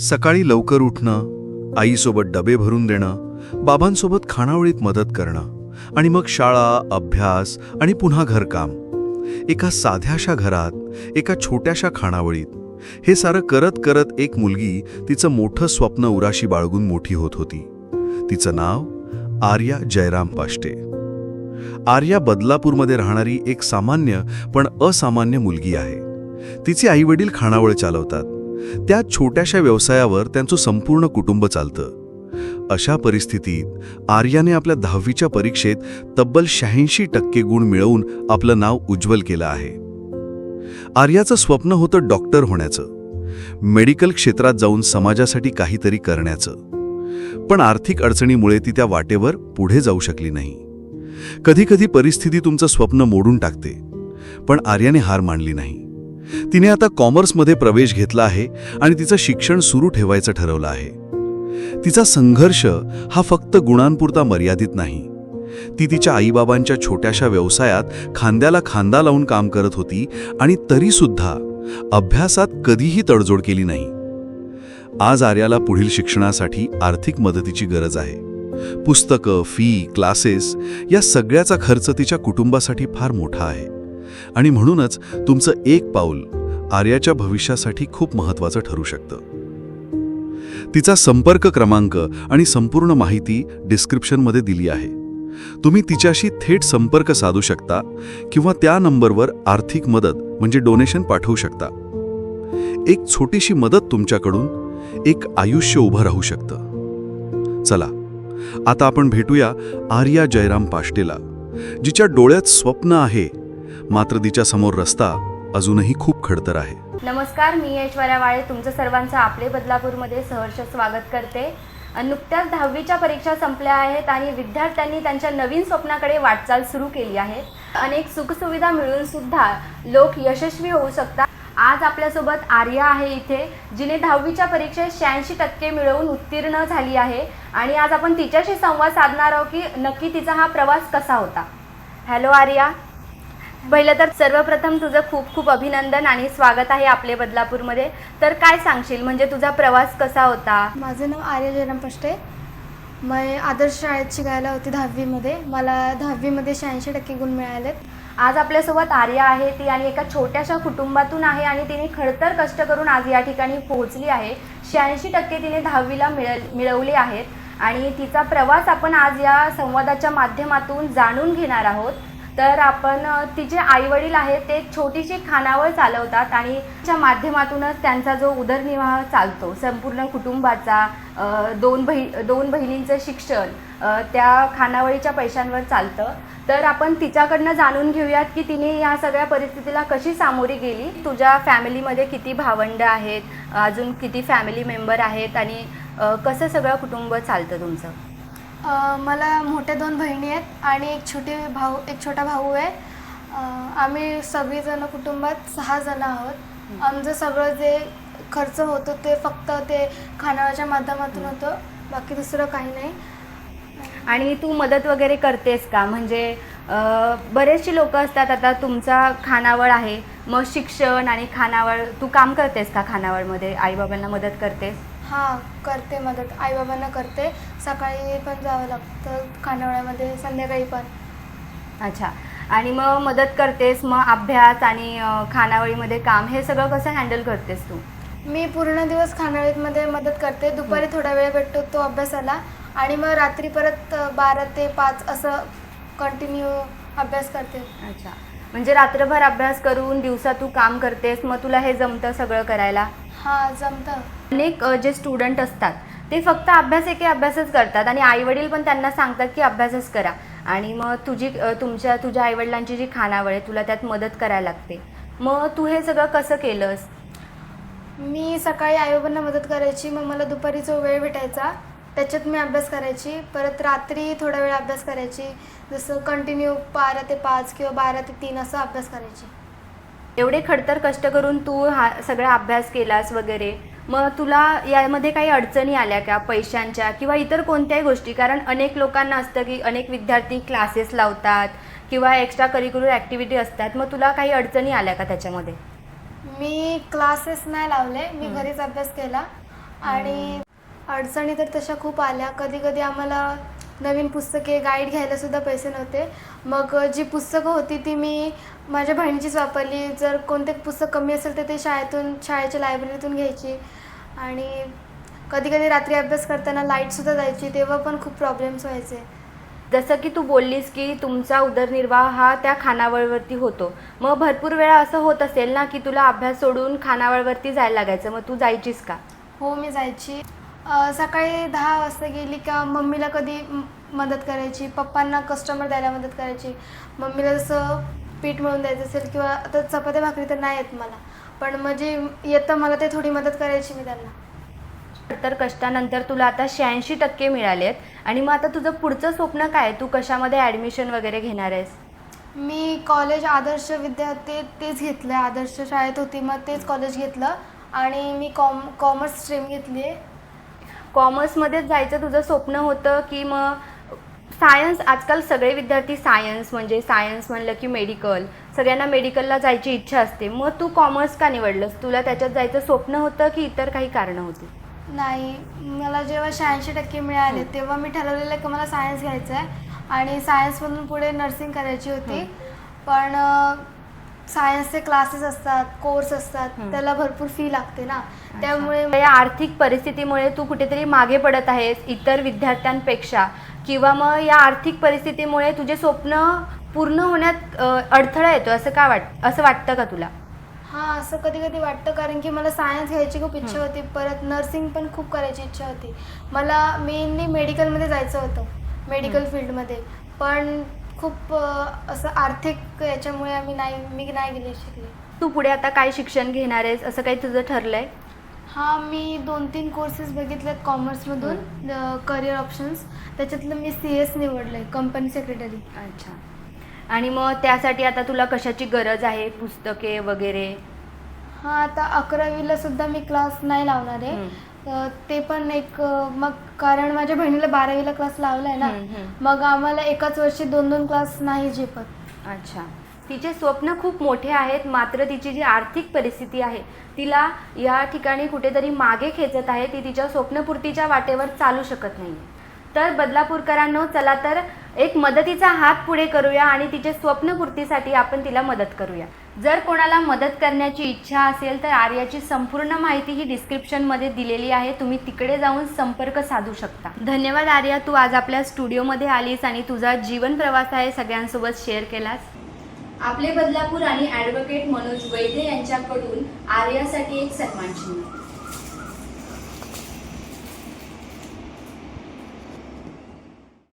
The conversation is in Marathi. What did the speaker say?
सकाळी लवकर उठणं आईसोबत डबे भरून देणं बाबांसोबत खाणावळीत मदत करणं आणि मग शाळा अभ्यास आणि पुन्हा घरकाम. एका साध्याशा घरात एका छोट्याशा खाणावळीत हे सारं करत करत एक मुलगी तिचं मोठं स्वप्न उराशी बाळगून मोठी होत होती. तिचं नाव आर्या जयराम पाष्टे आर्या बदलापूरमध्ये राहणारी एक सामान्य पण असामान्य मुलगी आहे. तिचे आईवडील खाणावळ चालवतात. त्या छोट्याशा व्यवसायावर त्यांचं संपूर्ण कुटुंब चालतं. अशा परिस्थितीत आर्याने आपल्या दहावीच्या परीक्षेत तब्बल शहाऐंशी टक्के गुण मिळवून आपलं नाव उज्ज्वल केलं आहे. आर्याचं स्वप्न होतं डॉक्टर होण्याचं. मेडिकल क्षेत्रात जाऊन समाजासाठी काहीतरी करण्याचं. पण आर्थिक अडचणीमुळे ती त्या वाटेवर पुढे जाऊ शकली नाही. कधीकधी परिस्थिती तुमचं स्वप्न मोडून टाकते. पण आर्याने हार मानली नाही. तिने आता कॉमर्समध्ये प्रवेश घेतला आहे आणि तिचं शिक्षण सुरू ठेवायचं ठरवलं आहे. तिचा संघर्ष हा फक्त गुणांपुरता मर्यादित नाही. ती तिच्या आईबाबांच्या छोट्याशा व्यवसायात खांद्याला खांदा लावून काम करत होती आणि तरीसुद्धा अभ्यासात कधीही तडजोड केली नाही. आज आर्याला पुढील शिक्षणासाठी आर्थिक मदतीची गरज आहे. पुस्तकं फी क्लासेस या सगळ्याचा खर्च तिच्या कुटुंबासाठी फार मोठा आहे. आणि म्हणूनच तुमचं एक पाऊल आर्याच्या भविष्यासाठी खूप महत्त्वाचं ठरू शकतं. तिचा संपर्क क्रमांक आणि संपूर्ण माहिती डिस्क्रिप्शनमध्ये दिली आहे. तुम्ही तिच्याशी थेट संपर्क साधू शकता किंवा त्या नंबरवर आर्थिक मदत म्हणजे डोनेशन पाठवू शकता. एक छोटीशी मदत तुमच्याकडून एक आयुष्य उभं राहू शकतं. चला आता आपण भेटूया आर्या जयराम पाष्टेला जिच्या डोळ्यात स्वप्न आहे मात्र तिच्या समोर रस्ता अजूनही खूप खडतर आहे. नमस्कार मी ऐश्वर्या वाळे. तुमचं सर्वांचं आपले बदलापूरमध्ये सहर्ष स्वागत करते. नुकत्याच दहावीच्या परीक्षा संपल्या आहेत आणि विद्यार्थ्यांनी त्यांच्या नवीन स्वप्नाकडे वाटचाल सुरू केली आहे. अनेक सुखसुविधा मिळून सुद्धा लोक यशस्वी होऊ शकतात. आज आपल्यासोबत आर्या आहे इथे जिने दहावीच्या परीक्षेत शहाऐंशी टक्के मिळवून उत्तीर्ण झाली आहे. आणि आज आपण तिच्याशी संवाद साधणार आहोत की नक्की तिचा हा प्रवास कसा होता. हॅलो आर्या. पहिलं तर सर्वप्रथम तुझं खूप खूप अभिनंदन आणि स्वागत आहे आपले बदलापूरमध्ये. तर काय सांगशील? म्हणजे तुझा प्रवास कसा होता? माझं नाव आर्य जयराम पष्टे. मी आदर्श शाळेत शिकायला होती दहावीमध्ये. मला दहावीमध्ये शहाऐंशी टक्के गुण मिळालेत आज आपल्यासोबत आर्या आहे. ती आणि एका छोट्याशा कुटुंबातून आहे आणि तिने खडतर कष्ट करून आज या ठिकाणी पोहोचली आहे. शहाऐंशी टक्के तिने दहावीला मिळ मिळवले आहेत. आणि तिचा प्रवास आपण आज या संवादाच्या माध्यमातून जाणून घेणार आहोत. तर आपण तिचे आईवडील आहेत ते छोटीशी खानावळ चालवतात आणि त्या माध्यमातूनच त्यांचा जो उदरनिर्वाह चालतो संपूर्ण कुटुंबाचा दोन बही दोन बहिणींचं शिक्षण त्या खानावळीच्या पैशांवर चालतं. तर आपण तिच्याकडनं जाणून घेऊयात की तिने या सगळ्या परिस्थितीला कशी सामोरी गेली? तुझ्या फॅमिलीमध्ये किती भावंड आहेत? अजून किती फॅमिली मेंबर आहेत? आणि कसं सगळं कुटुंब चालतं तुमचं? मला मोठ्या दोन बहिणी आहेत आणि एक छोटी भाऊ एक छोटा भाऊ आहे. आम्ही सगळीजण कुटुंबात सहा जण आहोत. आमचं सगळं जे खर्च होतो ते फक्त ते खानावळच्या माध्यमातून होतं. बाकी दुसरं काही नाही. आणि तू मदत वगैरे करतेस का? म्हणजे बरेचशी लोक असतात आता तुमचा खानावळ आहे. मग शिक्षण आणि खानावळ तू काम करतेस का खानावळमध्ये? आईबाबांना मदत करतेस? हां करते मदत. आईबाबांना करते. सकाळी पण जावं लागतं खानावळ्यामध्ये संध्याकाळी पण. अच्छा. आणि मग मदत करतेस मग अभ्यास आणि अ, खानावळीमध्ये काम हे सगळं कसं हँडल करतेस तू? मी पूर्ण दिवस खानावळीमध्ये मदत करते. दुपारी थोडा वेळ भेटतो तो अभ्यासाला. आणि मग रात्री परत अ, बारा ते पाच असं कंटिन्यू अभ्यास करते. अच्छा. म्हणजे रात्रभर अभ्यास करून दिवसा तू काम करतेस मग तुला हे जमतं सगळं करायला? हां जमतं. अनेक अ, जे स्टुडंट असतात ते फक्त अभ्यास एके अभ्यासच करतात आणि आईवडील पण त्यांना सांगतात की अभ्यासच करा. आणि मग तुझी अ, तुमच्या तुझ्या आईवडिलांची जी खानावळ आहे तुला त्यात मदत करायला लागते. मग तू हे सगळं कसं केलंस? मी सकाळी आईबाबांना मदत करायची मग मला दुपारी जो वेळ भेटायचा त्याच्यात मी अभ्यास करायची. परत रात्री थोडा वेळ अभ्यास करायची. जसं कंटिन्यू बारा ते पाच किंवा बारा ते तीन असं अभ्यास करायची. एवढे खडतर कष्ट करून तू हा सगळा अभ्यास केलास वगैरे मग तुला यामध्ये काही अडचणी आल्या का पैशांच्या किंवा इतर कोणत्याही गोष्टी? कारण अनेक लोकांना असतं की अनेक विद्यार्थी क्लासेस लावतात किंवा एक्स्ट्रा करिक्युलर ॲक्टिव्हिटी असतात. मग तुला काही अडचणी आल्या का त्याच्यामध्ये? मी क्लासेस नाही लावले. मी. घरीच अभ्यास केला. आणि अडचणी तर तशा खूप आल्या. कधी कधी आम्हाला नवीन पुस्तके गाईड घ्यायला सुद्धा पैसे नव्हते. मग जी पुस्तकं होती ती मी माझ्या बहिणीचीच वापरली. जर कोणते पुस्तक कमी असेल तर ते शाळेतून शाळेच्या लायब्ररीतून घ्यायची. आणि कधी कधी रात्री अभ्यास करताना लाईटसुद्धा जायची. तेव्हा पण खूप प्रॉब्लेम्स व्हायचे. जसं की तू बोललीस की तुमचा उदरनिर्वाह हा त्या खानावळवरती होतो. मग भरपूर वेळा असं होत असेल ना की तुला अभ्यास सोडून खानावळवरती जायला लागायचं. मग तू जायचीस का? हो मी जायची. सकाळी दहा वाजता गेली का मम्मीला कधी मदत करायची? पप्पांना कस्टमर द्यायला मदत करायची. मम्मीला जसं पीठ मळून द्यायचं असेल किंवा आता चपात्या भाकरी तर नाही येत मला. पण म्हणजे येतं मला ते थोडी मदत करायची मी त्यांना. तर कष्टानंतर तुला आता शहाऐंशी टक्के मिळालेत. आणि मग आता तुझं पुढचं स्वप्न काय? तू कशामध्ये ॲडमिशन वगैरे घेणार आहेस? मी कॉलेज आदर्श विद्यार्थी तेच घेतलं. आदर्श शाळेत होती मग तेच कॉलेज घेतलं. आणि मी कॉम कॉमर्स स्ट्रीम घेतली. आहे कॉमर्समध्येच जायचं तुझं स्वप्न होतं की मग सायन्स आजकाल सगळे विद्यार्थी सायन्स म्हणजे सायन्स म्हणलं की मेडिकल सगळ्यांना मेडिकलला जायची इच्छा असते. मग तू कॉमर्स का निवडलंस? तुला त्याच्यात जायचं स्वप्न होतं की इतर काही कारणं होती? नाही. मला जेव्हा शहाऐंशी टक्के मिळाले तेव्हा मी ठरवलेलं की मला सायन्स घ्यायचं आहे आणि सायन्समधून पुढे नर्सिंग करायची होती. पण सायन्सचे क्लासेस असतात कोर्स असतात. त्याला भरपूर फी लागते ना. त्यामुळे या आर्थिक परिस्थितीमुळे तू कुठेतरी मागे पडत आहेस इतर विद्यार्थ्यांपेक्षा. किंवा मग या आर्थिक परिस्थितीमुळे तुझे स्वप्न पूर्ण होण्यात अडथळा येतो असं का वाट असं वाटतं का तुला? हां असं कधी कधी वाटतं कारण की मला सायन्स घ्यायची खूप इच्छा होती परत नर्सिंग पण खूप करायची इच्छा होती. मला मेनली मेडिकलमध्ये जायचं होतं मेडिकल फील्डमध्ये पण खूप असं आर्थिक याच्यामुळे आम्ही नाही मी नाही गेले शिकले. तू पुढे आता काय शिक्षण घेणार आहेस? असं काही तुझं ठरलंय? हां मी दोन तीन कोर्सेस बघितलेत कॉमर्समधून करिअर ऑप्शन्स त्याच्यातलं मी सी एस निवडलं आहे कंपनी सेक्रेटरी अच्छा. आणि मग त्यासाठी आता तुला कशाची गरज आहे? पुस्तके वगैरे? हां आता अकरावीला सुद्धा मी क्लास नाही लावणार आहे. ते पण एक मग कारण माझ्या बहिणीला बारावीला क्लास लावला आहे ना. मग आम्हाला एकाच वर्षी दोन दोन क्लास नाही झेपत. अच्छा. तिचे स्वप्न खूप मोठे आहेत मात्र तिची जी आर्थिक परिस्थिती आहे तिला या ठिकाणी कुठेतरी मागे खेचत आहे ती तिच्या स्वप्नपूर्तीच्या वाटेवर चालू शकत नाही तर बदलापूरकरांनो चला तर एक मदतीचा हात पुढे करूया आणि तिचे स्वप्नपूर्तीसाठी आपण तिला मदत करूया. जर कोणाला मदत करण्याची इच्छा असेल तर आर्याची संपूर्ण माहिती ही डिस्क्रिप्शनमध्ये दिलेली आहे. तुम्ही तिकडे जाऊन संपर्क साधू शकता. धन्यवाद आर्या तू आज आपल्या स्टुडिओमध्ये आलीस आणि तुझा जीवन प्रवास आहे सगळ्यांसोबत शेअर केलास. आपले बदलापूर आणि ॲडव्होकेट मनोज वैद्य यांच्याकडून आर्यासाठी एक सन्मान चिन्ह